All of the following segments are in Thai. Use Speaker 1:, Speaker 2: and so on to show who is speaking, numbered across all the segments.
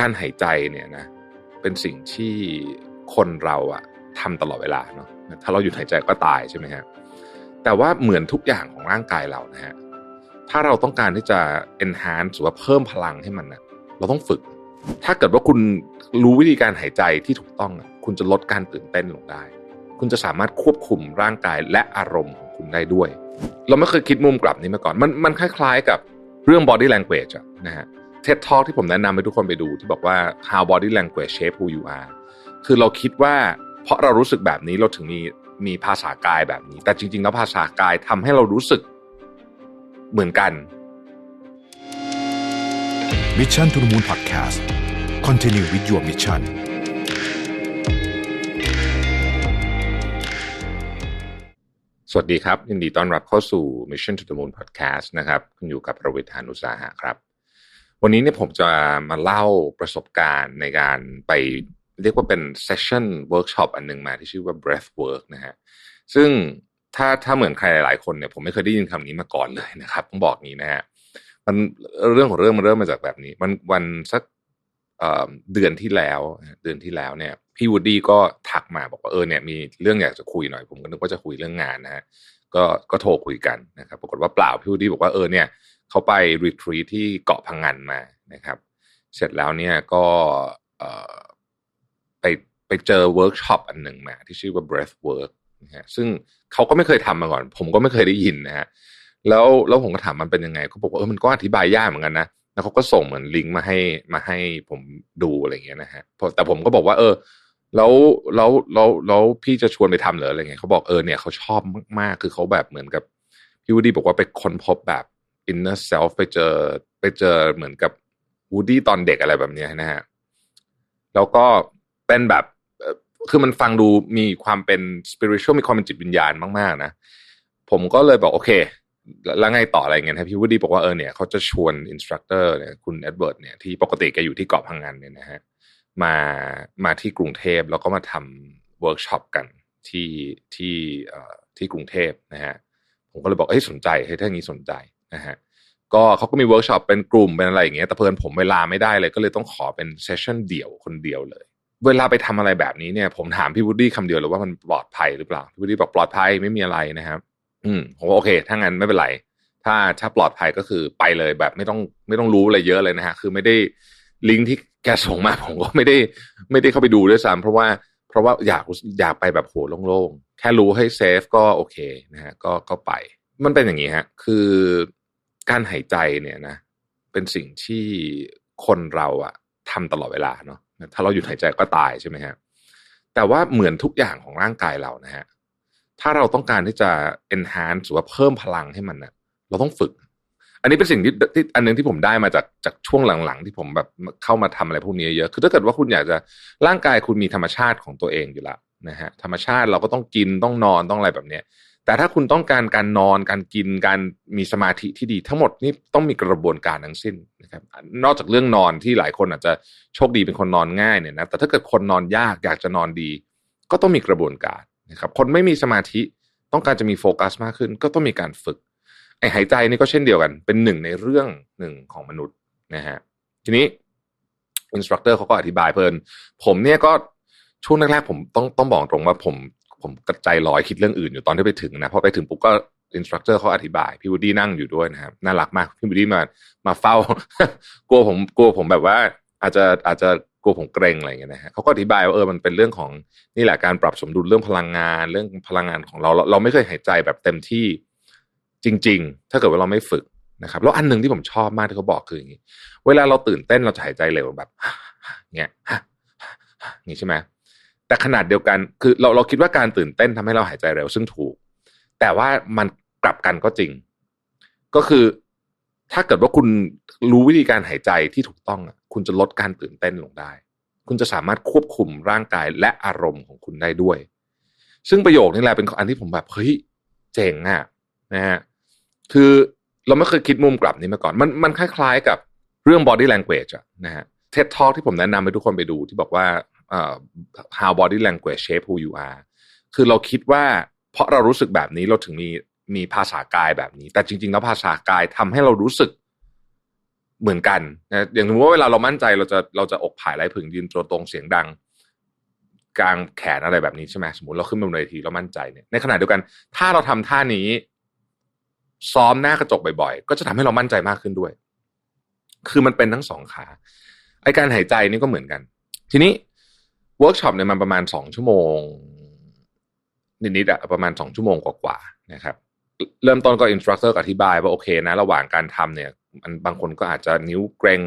Speaker 1: การหายใจเนี่ยนะเป็นสิ่งที่คนเราอะทำตลอดเวลาเนาะถ้าเราหยุดหายใจก็ตายใช่ไหมฮะแต่ว่าเหมือนทุกอย่างของร่างกายเรานะฮะถ้าเราต้องการที่จะ enhance หรือว่าเพิ่มพลังให้มันนะเราต้องฝึก ถ้าเกิดว่าคุณรู้วิธีการหายใจที่ถูกต้อง คุณจะลดการตื่นเต้นลงได้ คุณจะสามารถควบคุมร่างกายและอารมณ์ของคุณได้ด้วย เราไม่เคยคิดมุมกลับนี้มาก่อน มันมันคล้าย ๆ กับเรื่อง body language นะฮะ TED Talk ที่ผมแนะนำให้ทุกคนไปดูที่บอกว่า how body language shape who you are คือเราคิดว่าเพราะเรารู้สึกแบบนี้เราถึงมีมีภาษากายแบบนี้ แต่จริง ๆ แล้วภาษากายทำให้เรารู้สึกเหมือนกัน
Speaker 2: Mission to the Moon Podcast Continue with your mission
Speaker 1: สวัสดีครับ ยินดีต้อนรับเข้าสู่ Mission to the Moon Podcast นะครับ คุณอยู่กับประวิทยานุสาหะครับ วันนี้เนี่ยผมจะมาเล่าประสบการณ์ในการไปเรียกว่าเป็น session workshop อันหนึ่งมาที่ชื่อว่า breath work นะฮะซึ่งถ้าถ้าเหมือนใครหลายๆคนเนี่ยผมไม่เคยได้ยินคำนี้มาก่อนเลยนะครับต้องบอกนี้นะฮะมันเรื่องของเรื่องมันเริ่มมาจากแบบนี้ มันวันสักเเดือนที่แล้วเดือนที่แล้วเนี่ยพี่วูดดี้ก็ทักมาบอกว่าเออเนี่ยมีเรื่องอยากจะคุยหน่อย ผมก็นึกว่าจะคุยเรื่องงานนะฮะก็ก็โทรคุยกันนะครับปรากฏว่าเปล่าพี่วูดดี้บอกว่าเออเนี่ย เขาไปรีทรีที่เกาะพังงานมานะครับ เสร็จแล้วเนี่ยก็ไปไปเจอเวิร์กช็อปอันหนึ่งมา ที่ชื่อว่า breath work นะฮะซึ่งเขาก็ไม่เคยทำมาก่อน ผมก็ไม่เคยได้ยินนะฮะแล้วแล้วผมก็ถามมันเป็นยังไงเขาบอกว่าเออมันก็อธิบายยากเหมือนกันนะแล้วเขาก็ส่งเหมือนลิงก์มาให้มาให้ผมดูอะไรเงี้ยนะฮะแต่ผมก็บอกว่า เออ แล้วแล้วแล้วแล้วพี่จะชวนไปทำหรืออะไรเงี้ยเขาบอกเออเนี่ยเขาชอบมากๆ คือเขาแบบเหมือนกับพี่วูดดี้บอกว่าไปค้นพบแบบ inner self ไปเจอไปเจอเหมือนกับวูดดี้ตอนเด็กอะไรแบบนี้นะฮะแล้วก็เป็นแบบคือมันฟังดูมีความเป็น spiritual มีความเป็นจิตวิญญาณมากๆนะผมก็เลยบอกโอเคแล้วไงต่ออะไรเงี้ยนะพี่วูดดี้บอกว่าเออเนี่ยเขาจะชวนอินสตรัคเตอร์เนี่ยคุณเอ็ดเวิร์ดเนี่ยที่ปกติแกอยู่ที่เกาะพังงานเนี่ยนะฮะมามาที่กรุงเทพแล้วก็มาทำเวิร์กช็อปกันที่ที่ที่กรุงเทพนะฮะผมก็เลยบอกเฮ้ยสนใจเฮ้ยถ้าอย่างนี้สนใจ นะฮะก็เขาก็มีเวิร์กช็อปเป็นกลุ่มเป็นอะไรอย่างเงี้ยแต่เพิ่อนผมเวลาไม่ได้เลยก็เลยต้องขอเป็นเซสชั่นเดี่ยวคนเดียวเลย เวลาไปทำอะไรแบบนี้เนี่ย ผมถามพี่วูดดี้คำเดียวเลยว่ามันปลอดภัยหรือเปล่าพี่วูดดี้บอกปลอดภัยไม่มีอะไรนะครับ อืมผมว่าโอเค ถ้างั้นไม่เป็นไรถ้าถ้าปลอดภัยก็คือไปเลยแบบไม่ต้องไม่ต้องรู้อะไรเยอะเลยนะฮะคือไม่ได้ลิงก์ที่แกส่งมาผมก็ไม่ได้ไม่ได้เข้าไปดูด้วยซ้ำเพราะว่าเพราะว่าอยากอยากไปแบบโหโล่งๆ แค่รู้ให้เซฟก็โอเคนะฮะก็ก็ไป มันเป็นอย่างนี้ฮะ คือ การหายใจเนี่ยนะ เป็นสิ่งที่คนเราอะทำตลอดเวลาเนาะถ้าเราหยุดหายใจก็ตายใช่ไหมฮะแต่ว่าเหมือนทุกอย่างของร่างกายเรานะฮะถ้าเราต้องการที่จะ enhance หรือว่าเพิ่มพลังให้มันนะเราต้องฝึก อันนี้เป็นสิ่งที่ที่อันหนึงที่ผมได้มาจากจากช่วงหลังๆ ที่ผมแบบเข้ามาทำอะไรพวกนี้เยอะ คือถ้าเกิดว่าคุณอยากจะร่างกายคุณมีธรรมชาติของตัวเองอยู่ล้วนะฮะธรรมชาติเราก็ต้องกินต้องนอนต้องอะไรแบบเนี้ย แต่ถ้าคุณต้องการการนอนการกินการมีสมาธิที่ดีทั้งหมดนี่ต้องมีกระบวนการทั้งสิ้นนะครับนอกจากเรื่องนอนที่หลายคนอาจจะโชคดีเป็นคนนอนง่ายเนี่ยนะแต่ถ้าเกิดคนนอนยากอยากจะนอนดี ก็ต้องมีกระบวนการนะครับคนไม่มีสมาธิต้องการจะมีโฟกัสมากขึ้น ก็ต้องมีการฝึกไอหายใจนี่ก็เช่นเดียวกัน เป็นหนึ่งในเรื่องหนึ่งของมนุษย์นะฮะทีนี้อินสตรัคเตอร์เขาก็อธิบายเพลิน ผมเนี่ยก็ช่วงแรกๆผมต้องต้องบอกตรงว่าผม ผมกระจายลอยคิดเรื่องอื่นอยู่ตอนที่ไปถึงนะพอไปถึงปุ๊บก็อินสตรัคเตอร์เขาอธิบายพี่วูดดี้นั่งอยู่ด้วยนะครับน่ารักมากพี่วูดดี้มามาเฝ้ากลัวผมกลัวผมแบบว่า อาจจะอาจจะกลัวผมเกรงอะไรอย่างเงี้ยนะฮะเขาก็อธิบายว่าเออมันเป็นเรื่องของนี่แหละการปรับสมดุลเรื่องพลังงาน เรื่องพลังงานของเราเรา เราไม่เคยหายใจแบบเต็มที่จริง ๆ ถ้าเกิดว่าเราไม่ฝึกนะครับแล้วอันหนึ่งที่ผมชอบมากที่เขาบอกคืออย่างนี้เวลาเราตื่นเต้นเราจะหายใจเร็วแบบเงี้ยนี้ใช่ไหม แต่ขนาดเดียวกันคือเราเราคิดว่าการตื่นเต้นทำให้เราหายใจเร็วซึ่งถูก แต่ว่ามันกลับกันก็จริง ก็คือถ้าเกิดว่าคุณรู้วิธีการหายใจที่ถูกต้องอะคุณจะลดการตื่นเต้นลงได้ คุณจะสามารถควบคุมร่างกายและอารมณ์ของคุณได้ด้วย ซึ่งประโยคนี้แหละเป็นอันที่ผมแบบเฮ้ยเจ๋งอะนะฮะคือเราไม่เคยคิดมุมกลับนี้มาก่อน มันมันคล้ายๆกับเรื่อง body language อะนะฮะ TED Talk ที่ผมแนะนำให้ทุกคนไปดูที่บอกว่า how body language shape who you are คือเราคิดว่า เพราะเรารู้สึกแบบนี้เราถึงมีมีภาษากายแบบนี้ แต่จริง ๆ แล้วภาษากายทำให้เรารู้สึกเหมือนกันนะอย่างสมมติว่าเวลาเรามั่นใจเราจะเราจะอกผายไหลผึ่งยืนตัวตรงเสียงดัง กลางแขนอะไรแบบนี้ใช่ไหมสมมติเราขึ้นบนเวทีเรามั่นใจเนี่ยในขณะเดียวกัน ถ้าเราทำท่านี้ ซ้อมหน้ากระจกบ่อยๆ ก็จะทำให้เรามั่นใจมากขึ้นด้วย คือมันเป็นทั้งสองขาไอการหายใจนี่ก็เหมือนกัน ทีนี้ เวิร์กช็อปเนี่ยมันประมาณสองชั่วโมง นิดๆอะประมาณสองชั่วโมงกว่าๆนะครับ เริ่มต้นก็อินสตรัคเตอร์อธิบายว่าโอเคนะ ระหว่างการทำเนี่ย มันบางคนก็อาจจะนิ้วเกรง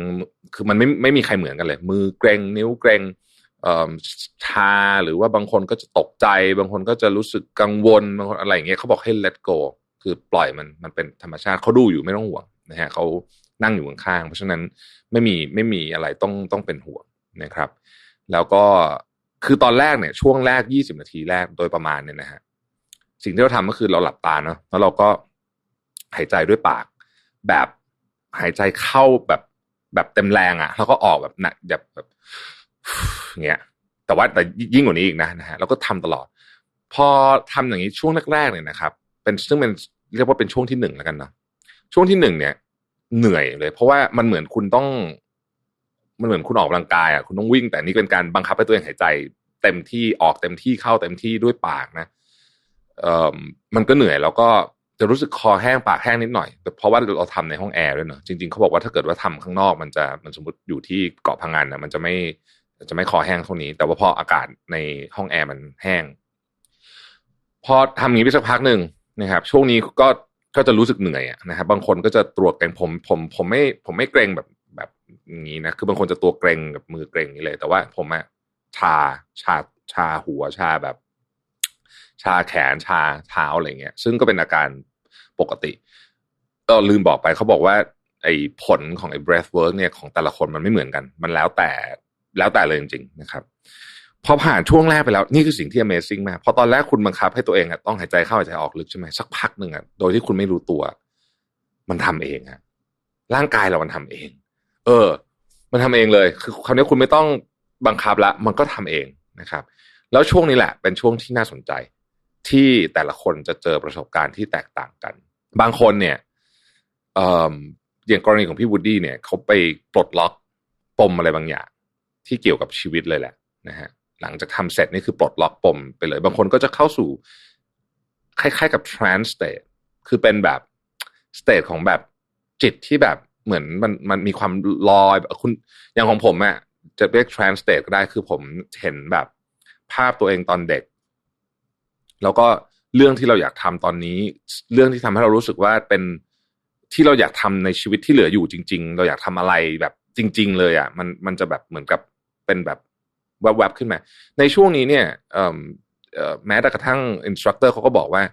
Speaker 1: คือมันไม่ไม่มีใครเหมือนกันเลย มือเกรงนิ้วเกรงเอ่อชาหรือว่าบางคนก็จะตกใจ บางคนก็จะรู้สึกกังวลบางคนอะไรอย่างเงี้ยเขาบอกให้ let go คือปล่อยมันมันเป็นธรรมชาติเขาดูอยู่ไม่ต้องห่วงนะฮะเขานั่งอยู่ข้างๆเพราะฉะนั้นไม่มีไม่มีอะไรต้องต้องเป็นห่วงนะครับ แล้วก็คือตอนแรกเนี่ยช่วงแรกยี่สิบนาทีแรกโดยประมาณเนี่ยนะฮะสิ่งที่เราทำก็คือเราหลับตาเนาะแล้วเราก็หายใจด้วยปาก แบบหายใจเข้าแบบแบบเต็มแรงอะ่ะ แล้วก็ออกแบบหนักแบบแบบเงี้ย แต่ว่าแต่ยิ่งกว่านี้อีกนะนะฮะเราก็ทำตลอด พอทำอย่างนี้ช่วงแรกๆเนี่ยนะครับ เป็นซึ่งเป็นเรียกว่าเป็นช่วงที่หนึ่งแล้วกันเนาะช่วงที่หนึ่งเนี่ย เหนื่อยเลย เพราะว่ามันเหมือนคุณต้อง มันเหมือนคุณออกกำลังกายอะคุณต้องวิ่ง แต่นี่เป็นการบังคับให้ตัวเองหายใจ เต็มที่ออกเต็มที่เข้าเต็มที่ด้วยปากนะเอ่อมันก็เหนื่อยแล้วก็จะรู้สึกคอแห้งปากแห้งนิดหน่อยเพราะว่าเราทำในห้องแอร์ด้วยเนาะจริงๆเขาบอกว่าถ้าเกิดว่าทำข้างนอกมันจะมันสมมติอยู่ที่เกาะพังงานนะมันจะไม่จะไม่คอแห้งเท่านี้ แต่ว่าพออากาศในห้องแอร์มันแห้ง พอทำอย่างนี้ไปสักพักหนึ่งนะครับ ช่วงนี้ก็ก็จะรู้สึกเหนื่อยนะครับบางคนก็จะตรวจเกรงผมผมผมไม่ผมไม่เกรงแบบ แบบนี้นะคือบางคนจะตัวเกรงแบบมือเกรงนี้เลย แต่ว่าผมอะชาชาชาหัวชาแบบ ชาแขนชาเท้าอะไรเงี้ย ซึ่งก็เป็นอาการปกติก็ลืมบอกไปเขาบอกว่า ไอ้ผลของไอ้ breath work เนี่ยของแต่ละคนมันไม่เหมือนกัน มันแล้วแต่แล้วแต่เลยจริงๆนะครับพอผ่านช่วงแรกไปแล้วนี่คือสิ่งที่ Amazing มากพอตอนแรกคุณบังคับให้ตัวเองอะต้องหายใจเข้าหายใจออกลึกใช่ไหมสักพักหนึ่งอะโดยที่คุณไม่รู้ตัว มันทำเองอะร่างกายเรามันทำเอง เออ มันทำเองเลย คือคราวนี้คุณไม่ต้องบังคับละ มันก็ทำเองนะครับ แล้วช่วงนี้แหละ เป็นช่วงที่น่าสนใจ ที่แต่ละคนจะเจอประสบการณ์ที่แตกต่างกัน บางคนเนี่ยเอ่ออย่างกรณีของพี่วูดดี้เนี่ยเขาไปปลดล็อกปมอะไรบางอย่าง ที่เกี่ยวกับชีวิตเลยแหละนะฮะหลังจากทำเสร็จนี่คือปลดล็อกปมไปเลย บางคนก็จะเข้าสู่ คล้าย ๆ กับ trance state คือเป็นแบบ state ของแบบจิตที่แบบ เหมือนมันมันมีความลอยแบบคุณอย่างของผมอะจะเรียก trance state ก็ได้คือผมเห็นแบบ ภาพตัวเองตอนเด็ก แล้วก็เรื่องที่เราอยากทำตอนนี้ เรื่องที่ทำให้เรารู้สึกว่าเป็นที่เราอยากทำในชีวิตที่เหลืออยู่จริง ๆ เราอยากทำอะไรแบบจริง ๆ เลยอะ่ะ มันมันจะแบบเหมือนกับเป็นแบบแวบๆขึ้นมา ในช่วงนี้เนี่ยแม้แต่กระทั่งอินสตรัคเตอร์เขาก็บอกว่า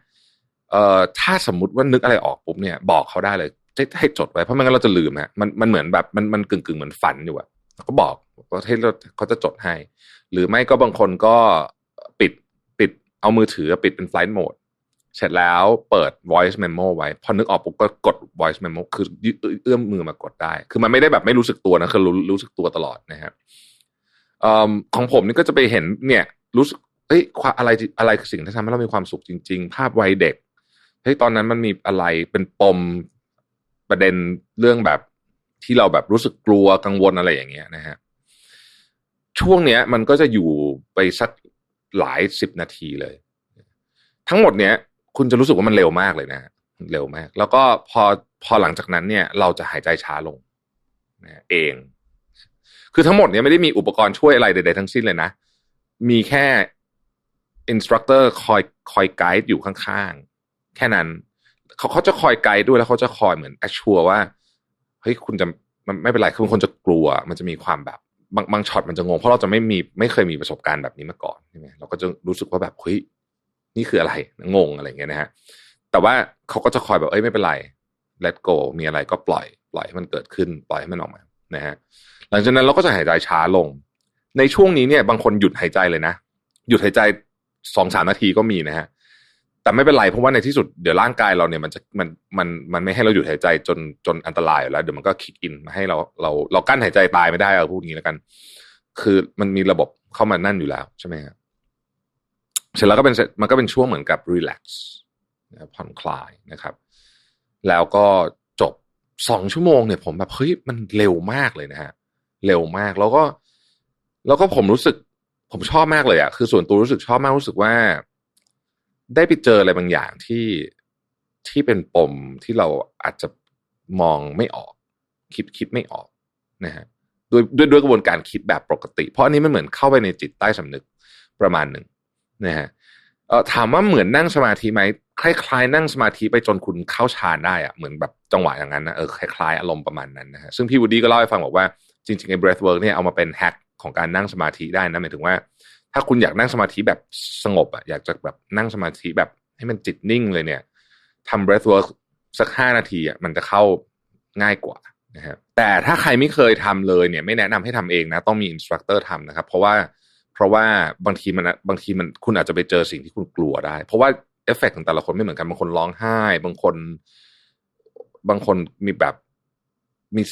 Speaker 1: เอ่อถ้าสมมุติว่านึกอะไรออกปุ๊บเนี่ย บอกเขาได้เลย ให้ให้จดไว้เพราะไม่งั้นเราจะลืมฮะมันมันเหมือนแบบมันมันกึ่งกึ่งเหมือนฝันอยู่อะก็บอกว่าให้เราเขาจะจดให้ หรือไม่ก็บางคนก็ปิดปิดเอามือถือปิดเป็น flight mode เสร็จแล้วเปิด voice memo ไว้ พอนึกออกปุ๊บก็กด voice memo คือเอื้อมมือมากดได้ คือมันไม่ได้แบบไม่รู้สึกตัวนะคือรู้รู้สึกตัวตลอดนะครับของผมนี่ก็จะไปเห็นเนี่ยรู้สึกเฮ้ยอะไรอะไรคือสิ่งที่ทำให้เรามีความสุขจริง ๆ ภาพวัยเด็กเฮ้ยตอนนั้นมันมีอะไรเป็นปม ประเด็นเรื่องแบบที่เราแบบรู้สึกกลัวกังวลอะไรอย่างเงี้ยนะฮะช่วงเนี้ย มันก็จะอยู่ไปสักหลายสิบนาทีเลย ทั้งหมดเนี้ย คุณจะรู้สึกว่ามันเร็วมากเลยนะเร็วมาก แล้วก็พอพอหลังจากนั้นเนี่ย เราจะหายใจช้าลงนะเอง คือทั้งหมดเนี้ยไม่ได้มีอุปกรณ์ช่วยอะไรใดๆทั้งสิ้นเลยนะ มีแค่อินสตรัคเตอร์คอยคอยไกด์อยู่ข้างๆ แค่นั้น เขาเขาจะคอยไกด์ด้วยแล้วเขาจะคอยเหมือนแอชชัวว่าเฮ้ยคุณจะมันไม่เป็นไรคือคนจะกลัว มันจะมีความแบบบางบางช็อตมันจะงงเพราะเราจะไม่มีไม่เคยมีประสบการณ์แบบนี้มาก่อนใช่ไหมเราก็จะรู้สึกว่าแบบเฮ้ยนี่คืออะไรงงอะไรเงี้ยนะฮะแต่ว่าเขาก็จะคอยแบบเอ้ยไม่เป็นไร let go มีอะไรก็ปล่อย ปล่อยให้มันเกิดขึ้น ปล่อยให้มันออกมานะฮะหลังจากนั้นเราก็จะหายใจช้าลง ในช่วงนี้เนี่ย บางคนหยุดหายใจเลยนะ หยุดหายใจสองสามนาทีก็มีนะฮะ แต่ไม่เป็นไรเพราะว่าในที่สุดเดี๋ยวร่างกายเราเนี่ยมันจะมันมันมันไม่ให้เราหยุดหายใจจนจนอันตรายอยู่แล้วเดี๋ยวมันก็คิกอินมาให้เราเราเรากั้นหายใจตายไม่ได้เอาพูดงี้แล้วกัน คือมันมีระบบเข้ามานั่นอยู่แล้วใช่ไหมครับเสร็จแล้วก็เป็นมันก็เป็นช่วงเหมือนกับรีแลกซ์ผ่อนคลายนะครับ แล้วก็จบสองชั่วโมงเนี่ยผมแบบเฮ้ยมันเร็วมากเลยนะฮะเร็วมากแล้วก็ แล้วก็ผมรู้สึก ผมชอบมากเลยอะคือส่วนตัวรู้สึกชอบมากรู้สึกว่า ได้ไปเจออะไรบางอย่างที่ที่เป็นปมที่เราอาจจะมองไม่ออก คิดคิดไม่ออกนะฮะด้วยด้วยด้วยกระบวนการคิดแบบปกติ เพราะอันนี้มันเหมือนเข้าไปในจิตใต้สำนึกประมาณหนึ่งนะฮะเออถามว่าเหมือนนั่งสมาธิไหมคล้ายๆ นั่งสมาธิไปจนคุณเข้าฌานได้อะเหมือนแบบจังหวะอย่างนั้นนะเออคล้ายๆอารมณ์ประมาณนั้นนะฮะซึ่งพี่วูดดี้ก็เล่าให้ฟังบอกว่าจริงๆไอ้ breath work เนี่ยเอามาเป็นแฮกของการนั่งสมาธิได้นะหมายถึงว่า ถ้าคุณอยากนั่งสมาธิแบบสงบอะอยากจะแบบนั่งสมาธิแบบให้มันจิตนิ่งเลยเนี่ยทำ breath work สักห้านาทีอะมันจะเข้าง่ายกว่านะฮะแต่ถ้าใครไม่เคยทำเลยเนี่ย ไม่แนะนำให้ทำเองนะต้องมีอินสตรัคเตอร์ทำนะครับ เพราะว่าเพราะว่าบางทีมันบางทีมันคุณอาจจะไปเจอสิ่งที่คุณกลัวได้ เพราะว่าเอฟเฟกของแต่ละคนไม่เหมือนกันบางคนร้องไห้ บางคน บางคนมีแบบมี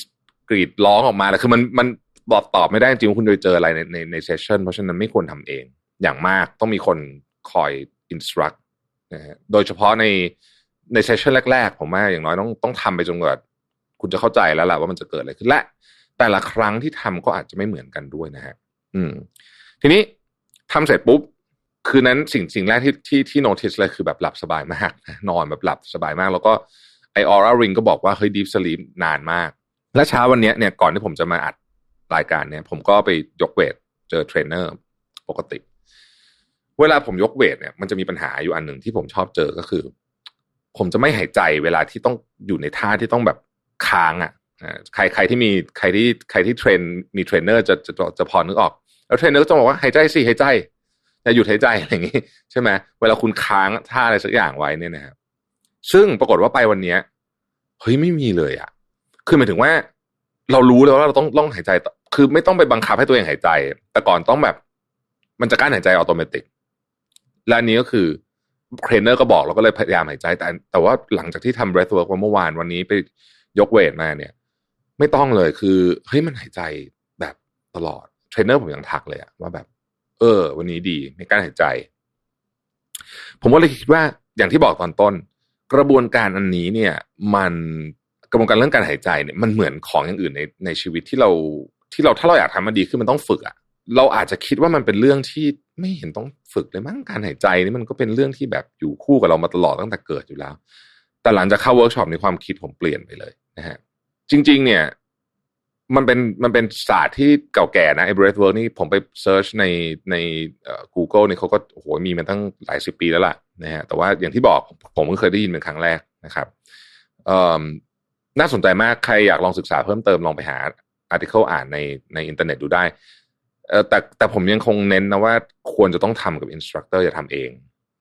Speaker 1: กรีดร้องออกมาแล้วคือมันมัน บอกตอบไม่ได้จริงว่าคุณไปเจออะไรในในในเซสชันเพราะฉะนั้นไม่ควรทำเอง อย่างมากต้องมีคนคอยอินสตรักนะฮะโดยเฉพาะในในเซสชันแรก ๆ ผมว่าอย่างน้อยต้องต้องทำไปจนกว่าคุณจะเข้าใจแล้วแหละว่ามันจะเกิดอะไรขึ้นและแต่ละครั้งที่ทำก็อาจจะไม่เหมือนกันด้วยนะฮะอืม ทีนี้ทำเสร็จปุ๊บคืนนั้นสิ่งสิ่งแรกที่ที่ที่โน้ติสเลยคือแบบหลับสบายมากนอนแบบหลับสบายมาก แล้วก็ไอออร่าริงก็บอกว่าเฮ้ยดีฟสลีปนานมาก และเช้าวันนี้เนี่ยก่อนที่ผมจะมาอัด รายการเนี่ย ผมก็ไปยกเวทเจอเทรนเนอร์ปกติ เวลาผมยกเวทเนี่ย มันจะมีปัญหาอยู่อันหนึ่งที่ผมชอบเจอก็คือ ผมจะไม่หายใจเวลาที่ต้องอยู่ในท่าที่ต้องแบบค้างอะใครใครที่มีใครที่ใครที่เทรนมีเทรนเนอร์จะจะจะพอนึกออก แล้วเทรนเนอร์ก็จะบอกว่าหายใจสิหายใจอย่าหยุดหายใจอะไรอย่างงี้ใช่ไหมเวลาคุณค้างท่าอะไรสักอย่างไว้เนี่ยนะครับซึ่งปรากฏว่าไปวันเนี้ยเฮ้ยไม่มีเลยอะคือหมายถึงว่า เรารู้แล้วว่าเราต้องต้องหายใจ คือไม่ต้องไปบังคับให้ตัวเองหายใจ แต่ก่อนต้องแบบ มันจะกั้นหายใจอัตโนมัติและอันนี้ก็คือเทรนเนอร์ก็บอกเราก็เลยพยายามหายใจ แต่แต่ว่าหลังจากที่ทำ breath work เมื่อวานวันนี้ไปยกเวทมาเนี่ย ไม่ต้องเลยคือเฮ้ยมันหายใจแบบตลอดเทรนเนอร์ผมยังทักเลยอะว่าแบบ เออ วันนี้ดีในการหายใจ ผมก็เลยคิดว่าอย่างที่บอกตอนต้น กระบวนการอันนี้เนี่ย มันกระบวนการเรื่องการหายใจเนี่ยมันเหมือนของอย่างอื่นในในชีวิตที่เรา ที่เราถ้าเราอยากทำมันดีขึ้นมันต้องฝึกอะเราอาจจะคิดว่ามันเป็นเรื่องที่ไม่เห็นต้องฝึกเลยมั้งการหายใจนี่มันก็เป็นเรื่องที่แบบอยู่คู่กับเรามาตลอดตั้งแต่เกิดอยู่แล้ว แต่หลังจากเข้าเวิร์กช็อปในความคิดผมเปลี่ยนไปเลยนะฮะจริง ๆ เนี่ย มันเป็นมันเป็นศาสตร์ที่เก่าแก่นะไอ้ breath work นี่ผมไปเซิร์ชในใน Google เนี่ยเขาก็โอ้โหมีมาตั้งหลายสิบปีแล้วล่ะนะฮะแต่ว่าอย่างที่บอกผมก็เคยได้ยินเป็นครั้งแรกนะครับน่าสนใจมากใครอยากลองศึกษาเพิ่มเติมลองไปหา อาร์ติเคิลอ่านในในอินเทอร์เน็ตดูได้เออแต่แต่ผมยังคงเน้นนะว่าควรจะต้องทำกับอินสตรัคเตอร์อย่าทำเอง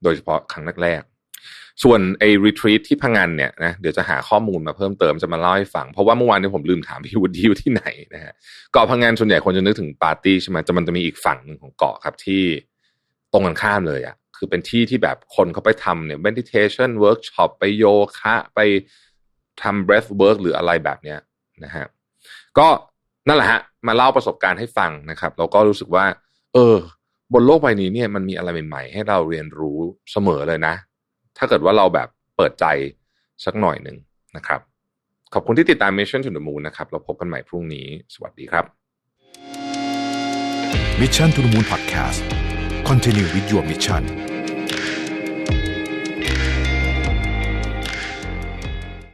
Speaker 1: โดยเฉพาะครั้งแรกๆส่วนไอ้รีทรีตที่พังงานเนี่ยนะเดี๋ยวจะหาข้อมูลมาเพิ่มเติมจะมาเล่าให้ฟัง เพราะว่าเมื่อวานนี้ผมลืมถามพี่วูดดี้อยู่ที่ไหนนะฮะเกาะพังงานส่วนใหญ่คนจะนึกถึงปาร์ตี้ใช่ไหมจะมันจะมีอีกฝั่งหนึ่งของเกาะครับที่ตรงกันข้ามเลยอะ่ะคือเป็นที่ที่แบบคนเขาไปทำเนี่ย meditation workshop ไปโยคะ ไปทำ breath work หรืออะไรแบบเนี้ยนะฮะก็ นั่นแหละฮะมาเล่าประสบการณ์ให้ฟังนะครับแล้วก็รู้สึกว่า เออ บนโลกใบนี้เนี่ยมันมีอะไรใหม่ๆ ให้เราเรียนรู้เสมอเลยนะ ถ้าเกิดว่าเราแบบเปิดใจสักหน่อยหนึ่งนะครับ ขอบคุณที่ติดตาม Mission to the Moon นะครับเราพบกันใหม่พรุ่งนี้ สวัสดีครับ
Speaker 2: Mission to the Moon Podcast Continue with your mission